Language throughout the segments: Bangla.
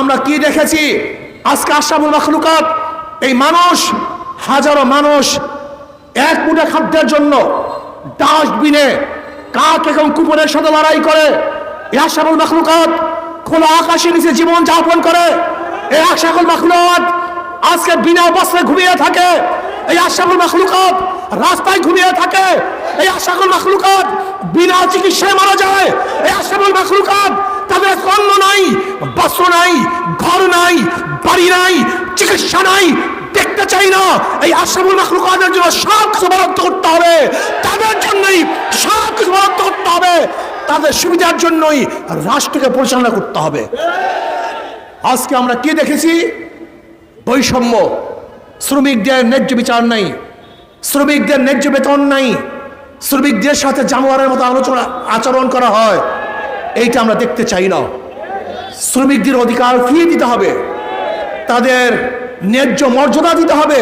আমরা কি দেখেছি? আজকে আশরাফুল মাখলুকাত, এই মানুষ, হাজারো মানুষ এক মুঠে খাদ্যের জন্য ডাস্টবিনে কাক এবং কুকুরের সাথে লড়াই করে। এই আশরাফুল মাখলুকাত খোলা আকাশের নিচে জীবন যাপন করে। এই আশরাফুল মাখলুকাত আজকে বিনা বস্ত্রে ঘুমিয়ে থাকে। এই আশরাফুল মাখলুকাত রাস্তায় ঘুমিয়ে থাকে। এই আশরাফুল মাখলুকাত বিনা চিকিৎসায় মারা যায়। এই আশরাফুল মাখলুকাত তাদের অন্ন নাই, বস্ত্র নাই, ঘর নাই, বাড়ি নাই, চিকিৎসা নাই, দেখতে চাই না। এই আশরাফুল মাখলুকাতের জন্য সব কিছু বরাদ্দ করতে হবে। তাদের জন্যই সব কিছু বরাদ্দ করতে হবে। তাদের সুবিধার জন্যই রাষ্ট্রকে পরিচালনা করতে হবে। আজকে আমরা কি দেখেছি? বৈষম্য। শ্রমিকদের ন্যায্য বিচার নাই। শ্রমিকদের ন্যায্য বেতন নাই। শ্রমিকদের সাথে জানোয়ারের মতো আলোচনা, আচরণ করা হয়। এইটা আমরা দেখতে চাই না। শ্রমিকদের অধিকার ফিরিয়ে দিতে হবে। তাদের ন্যায্য মর্যাদা দিতে হবে।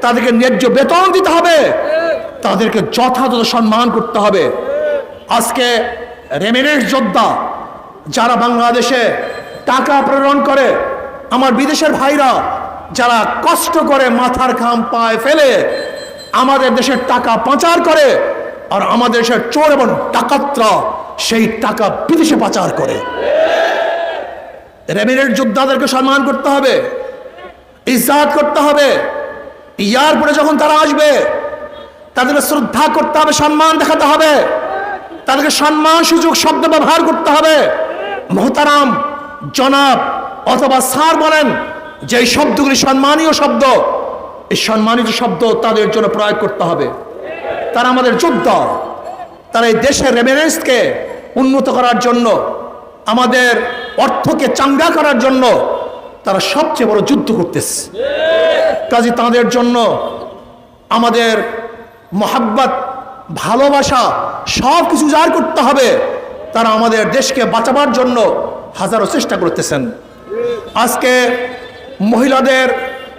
তাদেরকে ন্যায্য বেতন দিতে হবে। তাদেরকে যথাযথ সম্মান করতে হবে। আজকে রেমিনেন্স যোদ্ধা যারা বাংলাদেশে টাকা প্রেরণ করে, আমার বিদেশের ভাইরা যারা কষ্ট করে মাথার ঘাম পায়ে ফেলে, আমাদের দেশের টাকা পাচার করে আর আমাদের দেশের চোর এবং ডাকাতরা সেই টাকা বিদেশে পাচার করে। রেমিনেন্ট যোদ্ধাদেরকে সম্মান করতে হবে ইজাত করতে হবে। ইয়ার পরে যখন তারা আসবে, তাদেরকে শ্রদ্ধা করতে হবে, সম্মান দেখাতে হবে। তাদেরকে সম্মান, সুযোগ, শব্দ ব্যবহার করতে হবে। মহতারাম জনাব অথবা স্যার বলেন যে এই শব্দগুলি সম্মানীয় শব্দ। এই সম্মানিত শব্দ তাদের জন্য প্রয়োগ করতে হবে। তারা আমাদের যোদ্ধা। তারা এই দেশের রেমিনেন্সকে উন্নত করার জন্য, আমাদের অর্থকে চাঙ্গা করার জন্য তারা সবচেয়ে বড় যুদ্ধ করতেছে। কাজে তাদের জন্য আমাদের মহাব্বত, ভালোবাসা, সব কিছু জার করতে হবে, তারা আমাদের দেশকে বাঁচাবার জন্য হাজারো চেষ্টা করতেছেন। আজকে মহিলাদের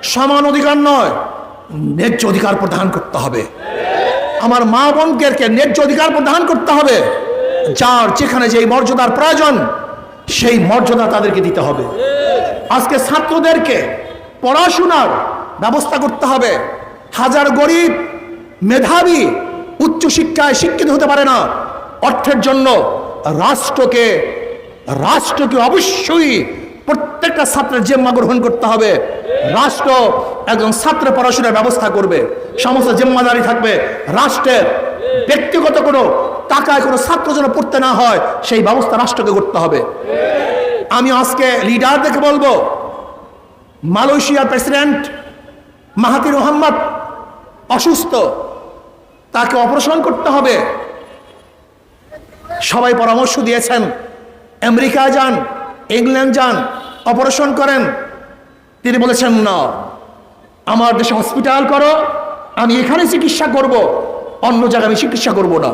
সমান অধিকার নয়, ন্যায্য অধিকার প্রদান করতে হবে। আমার মা বোনকে ন্যায্য অধিকার প্রদান করতে হবে। যার যেখানে যেই মর্যাদার প্রয়োজন, সেই মর্যাদা তাদেরকে দিতে হবে। আজকে ছাত্রদেরকে পড়াশোনার ব্যবস্থা করতে হবে। হাজার গরিব মেধাবী উচ্চশিক্ষায় শিক্ষিত হতে পারে না। অর্থের জন্য রাষ্ট্রকে রাষ্ট্রকে অবশ্যই প্রত্যেকটা ছাত্রের জেম্মা গ্রহণ করতে হবে। রাষ্ট্র একজন ছাত্র পড়াশোনার ব্যবস্থা করবে। সমস্ত জিম্মাদারি থাকবে। রাষ্ট্রের ব্যক্তিগত কোনো টাকায় কোনো ছাত্র যেন পড়তে না হয়, সেই ব্যবস্থা রাষ্ট্রকে করতে হবে। আমি আজকে লিডারদেরকে বলব, মালয়েশিয়ার প্রেসিডেন্ট মাহাতির মোহাম্মদ অসুস্থ, তাকে অপারেশন করতে হবে। সবাই পরামর্শ দিয়েছেন আমেরিকা যান, ইংল্যান্ড যান, অপারেশন করেন। তিনি বলেছেন, না, আমার দেশে হসপিটাল করো, আমি এখানে চিকিৎসা করব। অন্য জায়গায় আমি চিকিৎসা করব না।